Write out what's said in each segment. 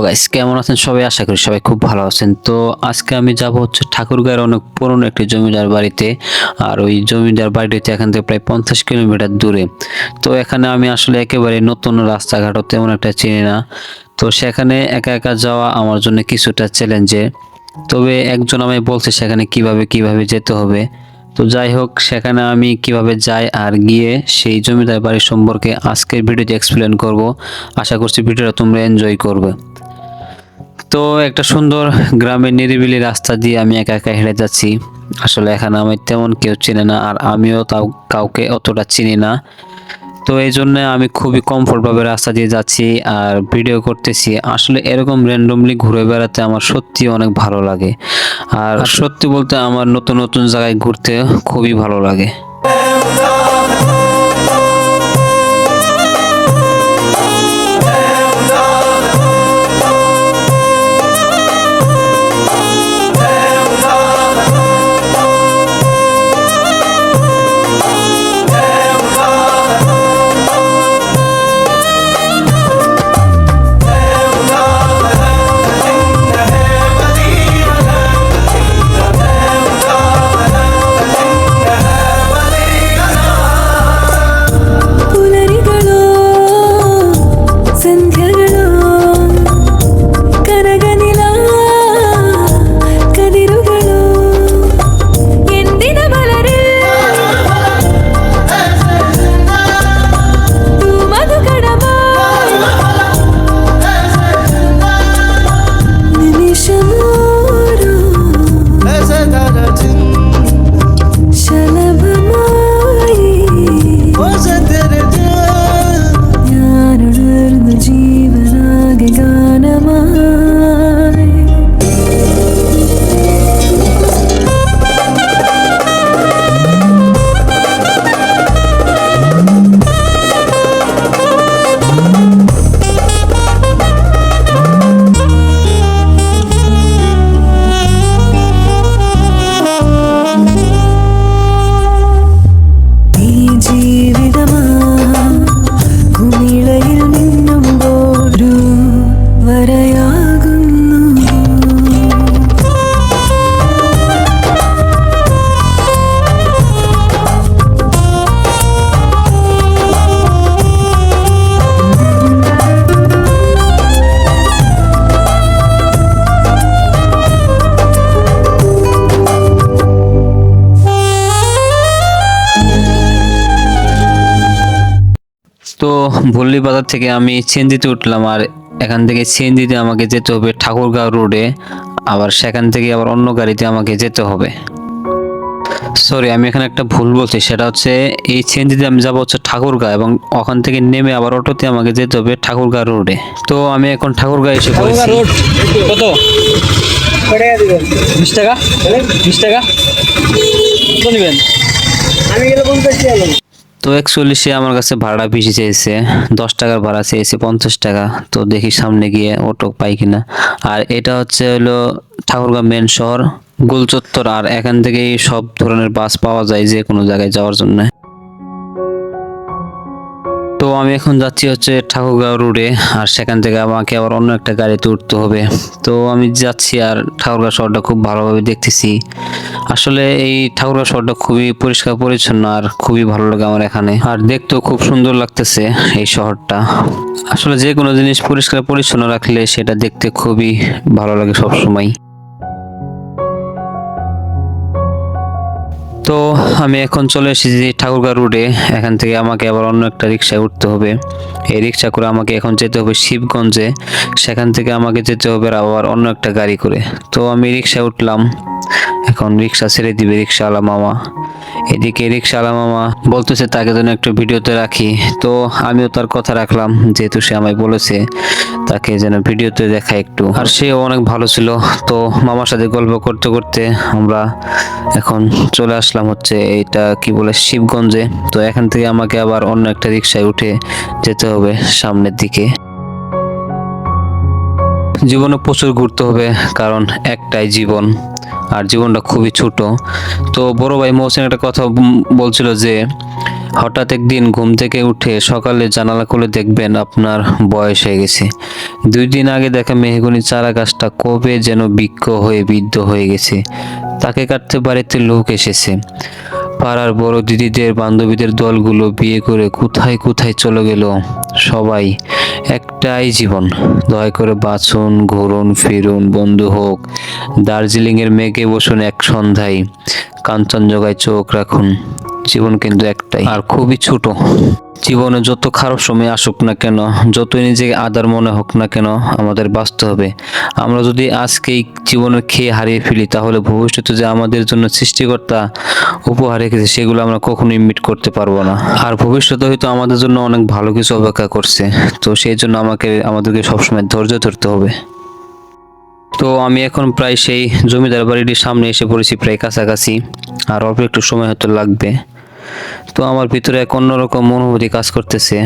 Guys কেমন আছেন সবাই? আশা করি সবাই খুব ভালো আছেন। তো আজকে আমি যাব হচ্ছে ঠাকুরগাঁয়ের অনেক পুরনো একটি জমিদার বাড়িতে। আর ওই জমিদার বাড়িতে এখান থেকে প্রায় পঞ্চাশ কিলোমিটার দূরে। তো এখানে আমি আসলে একেবারে নতুন রাস্তাঘাটও তেমন একটা চিনি না। তো সেখানে একা একা যাওয়া আমার জন্য কিছুটা চ্যালেঞ্জে তবে একজন আমায় বলছে সেখানে কীভাবে কীভাবে যেতে হবে। তো যাই হোক, সেখানে আমি কীভাবে যাই আর গিয়ে সেই জমিদার বাড়ি সম্পর্কে আজকের ভিডিওতে এক্সপ্লেন করব। আশা করছি ভিডিওটা তোমরা এনজয় করবে। তো একটা সুন্দর গ্রামের নিরিবিলি রাস্তা দিয়ে আমি একা একা হেঁটে যাচ্ছি। আসলে এখানে আমি তেমন কেউ চিনে না আর আমিও তাও কাউকে অতটা চিনি না। তো এই জন্য আমি খুবই কমফোর্টভাবে রাস্তা দিয়ে যাচ্ছি আর ভিডিও করতেছি। আসলে এরকম র্যান্ডমলি ঘুরে বেড়াতে আমার সত্যি অনেক ভালো লাগে। আর সত্যি বলতে আমার নতুন নতুন জায়গায় ঘুরতে খুবই ভালো লাগে। ভল্লি বাজার থেকে আমি সিএনজিতে উঠলাম আর এখান থেকে সিএনজিতে আমাকে যেতে হবে ঠাকুরগাঁও রোডে। আবার সেখান থেকে আবার অন্য গাড়িতে আমাকে যেতে হবে। সরি আমি এখানে একটা ভুল বলছি। সেটা হচ্ছে এই সিএনজিতে আমি যাব হচ্ছে ঠাকুরগাঁ এবং ওখান থেকে নেমে আবার অটোতে আমাকে যেতে হবে ঠাকুরগাঁও রোডে। তো আমি এখন ঠাকুরগাঁ এসে পড়েছি। কত? টাকা বিশ টাকা? বিশ টাকা? কত নেবেন আমি গেলে পঞ্চাশ টাকা নেব। তো অ্যাকচুয়ালি সে আমার কাছে ভাড়া বেশি চেয়েছে দশ টাকার ভাড়া চেয়েছে পঞ্চাশ টাকা। তো দেখি সামনে গিয়ে অটো পাই কিনা। আর এটা হচ্ছে হলো ঠাকুরগাঁও মেন শহর, গোলচত্বর। আর এখান থেকেই সব ধরনের বাস পাওয়া যায় যে কোনো জায়গায় যাওয়ার জন্য। আমি এখন যাচ্ছি হচ্ছে ঠাকুরগাঁও রোডে, আর সেখান থেকে আমাকে আবার অন্য একটা গাড়িতে উঠতে হবে। তো আমি যাচ্ছি আর ঠাকুরগাঁও শহরটা খুব ভালোভাবে দেখতেছি। আসলে এই ঠাকুরগাঁও শহরটা খুবই পরিষ্কার পরিচ্ছন্ন আর খুবই ভালো লাগে আমার এখানে। আর দেখতেও খুব সুন্দর লাগতেছে এই শহরটা। আসলে যে কোনো জিনিস পরিষ্কার পরিচ্ছন্ন রাখলে সেটা দেখতে খুবই ভালো লাগে সব তো আমি এখন চলে এসেছি ঠাকুরগাঁ রোডে এখান থেকে আমাকে আবার অন্য একটা রিক্সায় উঠতে হবে। এই রিক্সা করে আমাকে এখন যেতে হবে শিবগঞ্জে। সেখান থেকে আমাকে যেতে হবে আবার অন্য একটা গাড়ি করে। তো আমি রিক্সায় উঠলাম। এখন রিক্সা ছেড়ে দিবে রিক্সাওয়ালা মামা। এদিকে রিক্সাওয়ালা মামা বলতেছে, তাকে যেন একটু ভিডিওতে রাখি। তো আমিও তার কথা রাখলাম, যেহেতু সে আমায় বলেছে, তাকে যেন ভিডিওতে দেখা একটু। আর সেও অনেক ভালো ছিল। তো মামার সাথে গল্প করতে করতে আমরা এখন চলে আসলাম হচ্ছে এটা কি বলে, শিবগঞ্জে। তো এখান থেকে আমাকে আবার অন্য একটা রিক্সায় উঠে যেতে হবে সামনের দিকে। জীবনে প্রচুর ঘুরতে হবে, কারণ একটাই জীবন। আর জীবনটা খুবই ছোট। তো বড় ভাই মহসিন একটা কথা বলছিল যে, হঠাৎ একদিন ঘুম থেকে উঠে সকালে জানালা খুলে দেখবেন আপনার বয়স হয়ে গেছে। দুই দিন আগে দেখা মেহগুনি চারা গাছটা কবে যেন বৃক্ষ হয়ে বৃদ্ধ হয়ে গেছে। তাকে কাটতে বাড়িতে লোক এসেছে। পাড়ার বড় দিদিদের, বান্ধবীদের দলগুলো বিয়ে করে কোথায় কোথায় চলে গেল সবাই একটাই জীবন। দয়া করে বাঁচুন, ঘুরুন, ফিরুন, বন্ধু হোক। দার্জিলিংয়ের মেঘে বসুন এক সন্ধ্যায়। কাঞ্চনজঙ্ঘায় চোখ রাখুন। জীবন কিন্তু একটাই। আর খুবই ছোট। জীবনে যত খারাপ সময় আসুক না কেন, যতই নিজেকে আদার মনে হোক না কেন, আমাদের বাঁচতে হবে। আমরা যদি আজকেই জীবনের খেয়ে হারিয়ে ফেলি, তাহলে ভবিষ্যতে যে আমাদের জন্য সৃষ্টিকর্তা উপহার রেখেছে, সেগুলো আমরা কখনোই মিট করতে পারব না। আর ভবিষ্যতে হয়তো আমাদের জন্য অনেক ভালো কিছু অপেক্ষা করছে। তো সেই জন্য আমাকে, আমাদেরকে সবসময় ধৈর্য ধরতে হবে। তো আমি এখন প্রায় সেই জমিদার বাড়িটির সামনে এসে পড়েছি, প্রায় কাছাকাছি। আর অল্প একটু সময় হয়তো লাগবে। তো আমার ভিতরে এক অন্যরকম অনুভূতি কাজ করতেছে।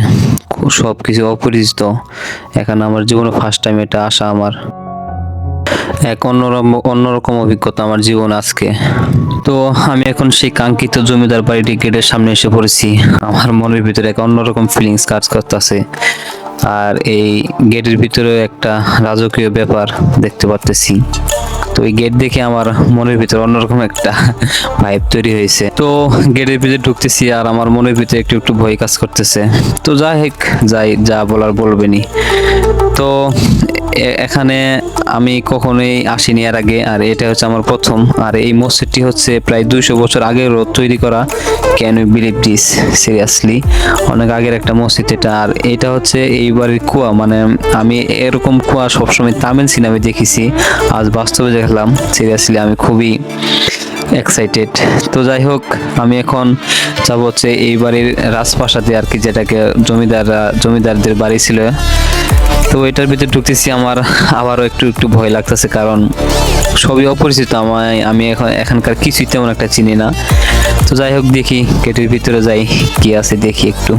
সব কিছু অপরিচিত। এখানে আমার জীবনে ফার্স্ট টাইম এটা আসা আমার। এক অন্যরকম অন্যরকম অভিজ্ঞতা আমার জীবন আজকে। তো আমি এখন সেই কাঙ্ক্ষিত জমিদার বাড়িটি গেটের সামনে এসে পড়েছি। আমার মনের ভিতরে এক অন্যরকম ফিলিংস কাজ করতেছে। আর এই গেটের ভিতরে একটা রাজকীয় ব্যাপার দেখতে পারতেছি। তো এই গেট দেখে আমার মনের ভিতরে অন্যরকম একটা ভাইব তৈরি হয়েছে। তো গেটের ভিতরে ঢুকতেছি আর আমার মনের ভিতরে একটু একটু ভয় কাজ করতেছে। তো যাই হোক, যাই, যা বলার বলবেনি তো এখানে আমি কখনোই আসিনি এর আগে, আর এটা হচ্ছে আমার প্রথম। আর এই মসজিদটি হচ্ছে প্রায় দুইশো বছর আগের তৈরি করা। Can you believe this seriously অনেক আগের একটা মসজিদ এটা। আর এটা হচ্ছে এই বাড়ির কুয়া। মানে আমি এরকম কুয়া সবসময় তামিল সিনেমায় দেখেছি। আজ বাস্তবে দেখলাম। সিরিয়াসলি আমি খুবই এক্সাইটেড তো যাই হোক, আমি এখন যাব হচ্ছে এই বাড়ির রাজপ্রাসাদে আর কি, যেটাকে জমিদাররা জমিদারদের বাড়ি ছিল। তো এটার ভিতরে ঢুকতেছি, আমার আবারও একটু একটু ভয় লাগতেছে কারণ সবই অপরিচিত। আমায়, আমি এখন, এখানকার কিছুই তেমন একটা চিনি না। তো যাই হোক, দেখি, গেটের ভিতরে যাই, কি আছে দেখি একটু।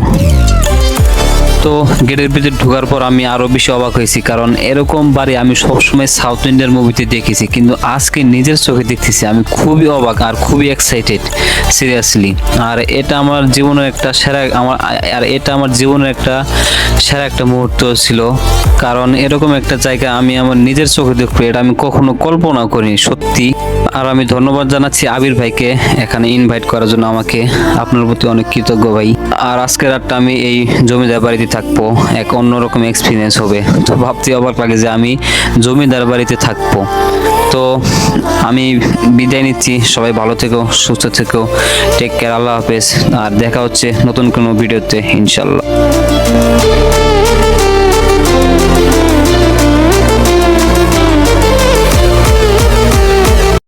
তো গেটের ভিতরে ঢোকার পর আমি আরও বেশি অবাক হয়েছি, কারণ এরকম বাড়ি আমি সবসময় সাউথ ইন্ডিয়ান মুভিতে দেখেছি, কিন্তু আজকে নিজের চোখে দেখতেছি, আমি খুবই অবাক আর খুবই এক্সাইটেড সিরিয়াসলি আর এটা আমার জীবনের একটা সেরা আমার, আর এটা আমার জীবনের একটা সেরা একটা মুহূর্ত ছিল, কারণ এরকম একটা জায়গা আমি আমার নিজের চোখে দেখব, এটা আমি কখনো কল্পনা করিনি, সত্যি। আর আমি ধন্যবাদ জানাচ্ছি আবির ভাইকে এখানে ইনভাইট করার জন্য আমাকে, আপনার প্রতি অনেক কৃতজ্ঞ ভাই। আর আজকের রাতটা আমি এই জমিদার বাড়িতে থাকব। এক অন্যরকম এক্সপিরিয়েন্স হবে। তো ভাবতে অবাক লাগে যে আমি জমিদার বাড়িতে থাকব। তো আমি বিদায় নিচ্ছি। সবাই ভালো থেকো, সুস্থ থেকো। টেক কেয়ার আল্লাহ হাফেজ। আর দেখা হচ্ছে নতুন কোনো ভিডিওতে ইনশাল্লাহ